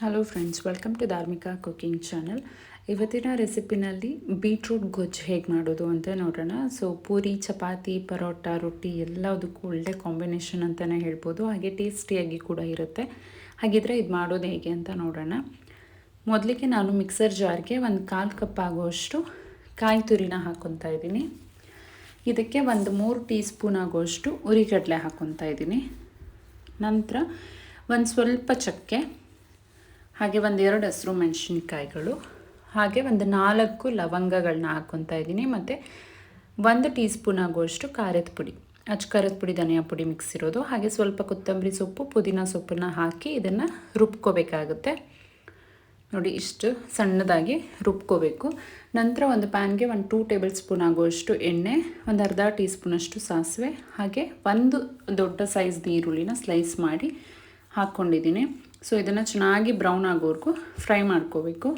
Hello friends welcome to Dharmika cooking channel ಇವತ್ತಿನ ರೆಸಿಪಿನಲ್ಲಿ beetroot ಗೊಜ್ಜು ಹೇಗೆ ಮಾಡೋದು ಅಂತ ನೋಡೋಣ. ಸೊ ಪೂರಿ, ಚಪಾತಿ, ಪರೋಟ, ರೊಟ್ಟಿ ಎಲ್ಲದಕ್ಕೂ ಒಳ್ಳೆ ಕಾಂಬಿನೇಷನ್ ಅಂತಲೇ ಹೇಳ್ಬೋದು. ಹಾಗೆ ಟೇಸ್ಟಿಯಾಗಿ ಕೂಡ ಇರುತ್ತೆ. ಹಾಗಿದ್ರೆ ಇದು ಮಾಡೋದು ಹೇಗೆ ಅಂತ ನೋಡೋಣ. ಮೊದಲಿಗೆ ನಾನು ಮಿಕ್ಸರ್ ಜಾರ್ಗೆ ಒಂದು ಕಾಲು ಕಪ್ ಆಗುವಷ್ಟು ಕಾಯಿ ತುರಿನ ಹಾಕ್ಕೊತಾ ಇದ್ದೀನಿ. ಇದಕ್ಕೆ ಒಂದು ಮೂರು ಟೀ ಸ್ಪೂನ್ ಆಗುವಷ್ಟು ಉರಿಗಡಲೆ ಹಾಕ್ಕೊತಾ ಇದ್ದೀನಿ. ನಂತರ ಒಂದು ಸ್ವಲ್ಪ ಚಕ್ಕೆ ಹಾಗೆ ಒಂದು ಎರಡು ಹಸಿರು ಮೆಣಸಿನ್ಕಾಯಿಗಳು, ಹಾಗೆ ಒಂದು ನಾಲ್ಕು ಲವಂಗಗಳನ್ನ ಹಾಕ್ಕೊತಾ ಇದ್ದೀನಿ. ಮತ್ತು ಒಂದು ಟೀ ಸ್ಪೂನ್ ಆಗುವಷ್ಟು ಖಾರದ ಪುಡಿ. ಅಚ್ಚ ಖಾರದ ಪುಡಿ, ಧನಿಯಾ ಪುಡಿ ಮಿಕ್ಸ್ ಇರೋದು. ಹಾಗೆ ಸ್ವಲ್ಪ ಕೊತ್ತಂಬರಿ ಸೊಪ್ಪು, ಪುದೀನ ಸೊಪ್ಪನ್ನ ಹಾಕಿ ಇದನ್ನು ರುಬ್ಕೋಬೇಕಾಗುತ್ತೆ. ನೋಡಿ, ಇಷ್ಟು ಸಣ್ಣದಾಗಿ ರುಬ್ಕೋಬೇಕು. ನಂತರ ಒಂದು ಪ್ಯಾನ್ಗೆ ಒಂದು ಟೂ ಟೇಬಲ್ ಸ್ಪೂನ್ ಆಗುವಷ್ಟು ಎಣ್ಣೆ, ಒಂದು ಅರ್ಧ ಟೀ ಸ್ಪೂನಷ್ಟು ಸಾಸಿವೆ, ಹಾಗೆ ಒಂದು ದೊಡ್ಡ ಸೈಜ್ ಈರುಳ್ಳಿನ ಸ್ಲೈಸ್ ಮಾಡಿ ಹಾಕ್ಕೊಂಡಿದ್ದೀನಿ ಸೊ ಇದನ್ನು ಚೆನ್ನಾಗಿ ಬ್ರೌನ್ ಆಗೋವರೆಗೂ ಫ್ರೈ ಮಾಡ್ಕೋಬೇಕು.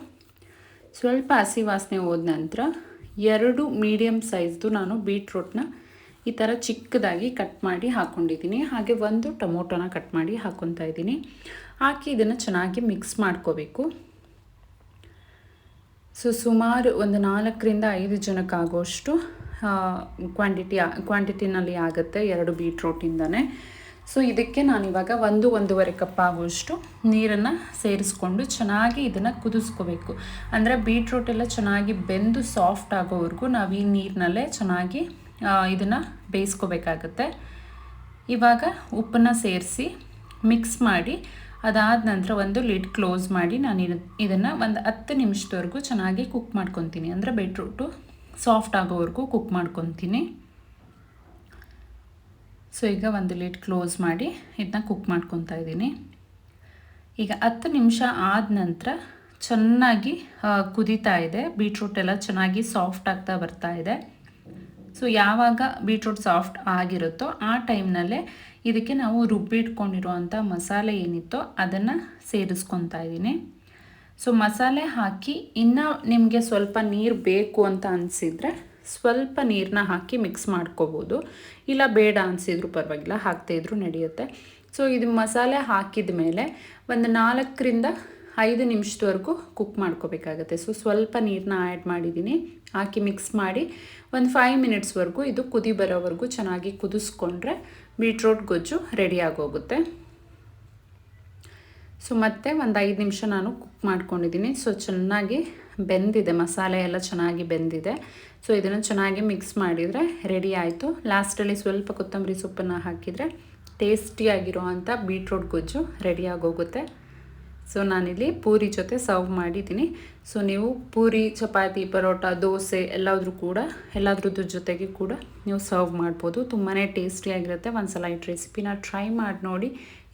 ಸ್ವಲ್ಪ ಹಸಿ ವಾಸನೆ ಹೋದ ನಂತರ ಎರಡು ಮೀಡಿಯಮ್ ಸೈಜ್ದು ನಾನು ಬೀಟ್ರೂಟ್ನ ಈ ಥರ ಚಿಕ್ಕದಾಗಿ ಕಟ್ ಮಾಡಿ ಹಾಕ್ಕೊಂಡಿದ್ದೀನಿ ಹಾಗೆ ಒಂದು ಟೊಮೊಟೊನ ಕಟ್ ಮಾಡಿ ಹಾಕ್ಕೊತಾ ಇದ್ದೀನಿ. ಹಾಕಿ ಇದನ್ನು ಚೆನ್ನಾಗಿ ಮಿಕ್ಸ್ ಮಾಡ್ಕೋಬೇಕು. ಸೊ ಸುಮಾರು ಒಂದು ನಾಲ್ಕರಿಂದ ಐದು ಜನಕ್ಕಾಗೋಷ್ಟು ಕ್ವಾಂಟಿಟಿ ಕ್ವಾಂಟಿಟಿನಲ್ಲಿ ಆಗುತ್ತೆ ಎರಡು ಬೀಟ್ರೋಟಿಂದನೇ. ಸೊ ಇದಕ್ಕೆ ನಾನಿವಾಗ ಒಂದು ಒಂದೂವರೆ ಕಪ್ ಆಗುವಷ್ಟು ನೀರನ್ನು ಸೇರಿಸ್ಕೊಂಡು ಚೆನ್ನಾಗಿ ಇದನ್ನು ಕುದಿಸ್ಕೋಬೇಕು. ಅಂದರೆ ಬೀಟ್ರೂಟ್ ಎಲ್ಲ ಚೆನ್ನಾಗಿ ಬೆಂದು ಸಾಫ್ಟ್ ಆಗೋವರೆಗೂ ನಾವು ಈ ನೀರಿನಲ್ಲೇ ಚೆನ್ನಾಗಿ ಇದನ್ನು ಬೇಯಿಸ್ಕೋಬೇಕಾಗತ್ತೆ. ಇವಾಗ ಉಪ್ಪನ್ನು ಸೇರಿಸಿ ಮಿಕ್ಸ್ ಮಾಡಿ, ಅದಾದ ನಂತರ ಒಂದು ಲಿಡ್ ಕ್ಲೋಸ್ ಮಾಡಿ ನಾನು ಇದನ್ನು ಒಂದು ಹತ್ತು ನಿಮಿಷದವರೆಗೂ ಚೆನ್ನಾಗಿ ಕುಕ್ ಮಾಡ್ಕೊತೀನಿ. ಅಂದರೆ ಬೀಟ್ರೂಟು ಸಾಫ್ಟ್ ಆಗೋವರೆಗೂ ಕುಕ್ ಮಾಡ್ಕೊತೀನಿ. ಸೊ ಈಗ ಒಂದು ಲಿಡ್ ಕ್ಲೋಸ್ ಮಾಡಿ ಇದನ್ನ ಕುಕ್ ಮಾಡ್ಕೊತಾ ಇದ್ದೀನಿ. ಈಗ ಹತ್ತು ನಿಮಿಷ ಆದ ನಂತರ ಚೆನ್ನಾಗಿ ಕುದಿತಾ ಇದೆ. ಬೀಟ್ರೂಟ್ ಎಲ್ಲ ಚೆನ್ನಾಗಿ ಸಾಫ್ಟ್ ಆಗ್ತಾ ಬರ್ತಾ ಇದೆ. ಸೊ ಯಾವಾಗ ಬೀಟ್ರೂಟ್ ಸಾಫ್ಟ್ ಆಗಿರುತ್ತೋ ಆ ಟೈಮ್ನಲ್ಲೇ ಇದಕ್ಕೆ ನಾವು ರುಬ್ಬಿಟ್ಕೊಂಡಿರುವಂಥ ಮಸಾಲೆ ಏನಿತ್ತೋ ಅದನ್ನು ಸೇರಿಸ್ಕೊತಾ ಇದ್ದೀನಿ. ಸೊ ಮಸಾಲೆ ಹಾಕಿ ಇನ್ನೂ ನಿಮಗೆ ಸ್ವಲ್ಪ ನೀರು ಬೇಕು ಅಂತ ಅನಿಸಿದರೆ ಸ್ವಲ್ಪ ನೀರನ್ನ ಹಾಕಿ ಮಿಕ್ಸ್ ಮಾಡ್ಕೋಬೋದು. ಇಲ್ಲ ಬೇಡ ಅನಿಸಿದ್ರು ಪರವಾಗಿಲ್ಲ ಹಾಕ್ತಾಯಿದ್ರು ನಡೆಯುತ್ತೆ. ಸೊ ಇದು ಮಸಾಲೆ ಹಾಕಿದ ಮೇಲೆ ಒಂದು ನಾಲ್ಕರಿಂದ ಐದು ನಿಮಿಷದವರೆಗೂ ಕುಕ್ ಮಾಡ್ಕೋಬೇಕಾಗತ್ತೆ. ಸೊ ಸ್ವಲ್ಪ ನೀರನ್ನ ಆ್ಯಡ್ ಮಾಡಿದ್ದೀನಿ. ಹಾಕಿ ಮಿಕ್ಸ್ ಮಾಡಿ ಒಂದು ಫೈವ್ ಮಿನಿಟ್ಸ್ವರೆಗೂ ಇದು ಕುದಿ ಬರೋವರೆಗೂ ಚೆನ್ನಾಗಿ ಕುದಿಸ್ಕೊಂಡ್ರೆ ಬೀಟ್ರೋಟ್ ಗೊಜ್ಜು ರೆಡಿ ಆಗೋಗುತ್ತೆ. ಸೊ ಮತ್ತೆ ಒಂದು ಐದು ನಿಮಿಷ ನಾನು ಕುಕ್ ಮಾಡ್ಕೊಂಡಿದ್ದೀನಿ. ಸೊ ಚೆನ್ನಾಗಿ ಬೆಂದಿದೆ. ಮಸಾಲೆ ಎಲ್ಲ ಚೆನ್ನಾಗಿ ಬೆಂದಿದೆ. ಸೊ ಇದನ್ನು ಚೆನ್ನಾಗಿ ಮಿಕ್ಸ್ ಮಾಡಿದರೆ ರೆಡಿ ಆಯಿತು. ಲಾಸ್ಟಲ್ಲಿ ಸ್ವಲ್ಪ ಕೊತ್ತಂಬರಿ ಸೊಪ್ಪನ್ನು ಹಾಕಿದರೆ ಟೇಸ್ಟಿಯಾಗಿರೋ ಅಂಥ ಬೀಟ್ರೋಟ್ ಗೊಜ್ಜು ರೆಡಿ ಆಗೋಗುತ್ತೆ ಸೊ ನಾನಿಲ್ಲಿ ಪೂರಿ ಜೊತೆ ಸರ್ವ್ ಮಾಡಿದ್ದೀನಿ. ಸೊ ನೀವು ಪೂರಿ, ಚಪಾತಿ, ಪರೋಟ, ದೋಸೆ ಎಲ್ಲಾದರೂ ಕೂಡ, ಎಲ್ಲದ್ರದ್ದು ಜೊತೆಗೆ ಕೂಡ ನೀವು ಸರ್ವ್ ಮಾಡ್ಬೋದು. ತುಂಬಾ ಟೇಸ್ಟಿಯಾಗಿರುತ್ತೆ ಒಂದು ಸಲ ಈ ರೆಸಿಪಿನ ಟ್ರೈ ಮಾಡಿ ನೋಡಿ.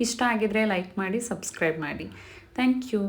ಇಷ್ಟ ಆಗಿದರೆ ಲೈಕ್ ಮಾಡಿ ಸಬ್ಸ್ಕ್ರೈಬ್ ಮಾಡಿ. Thank you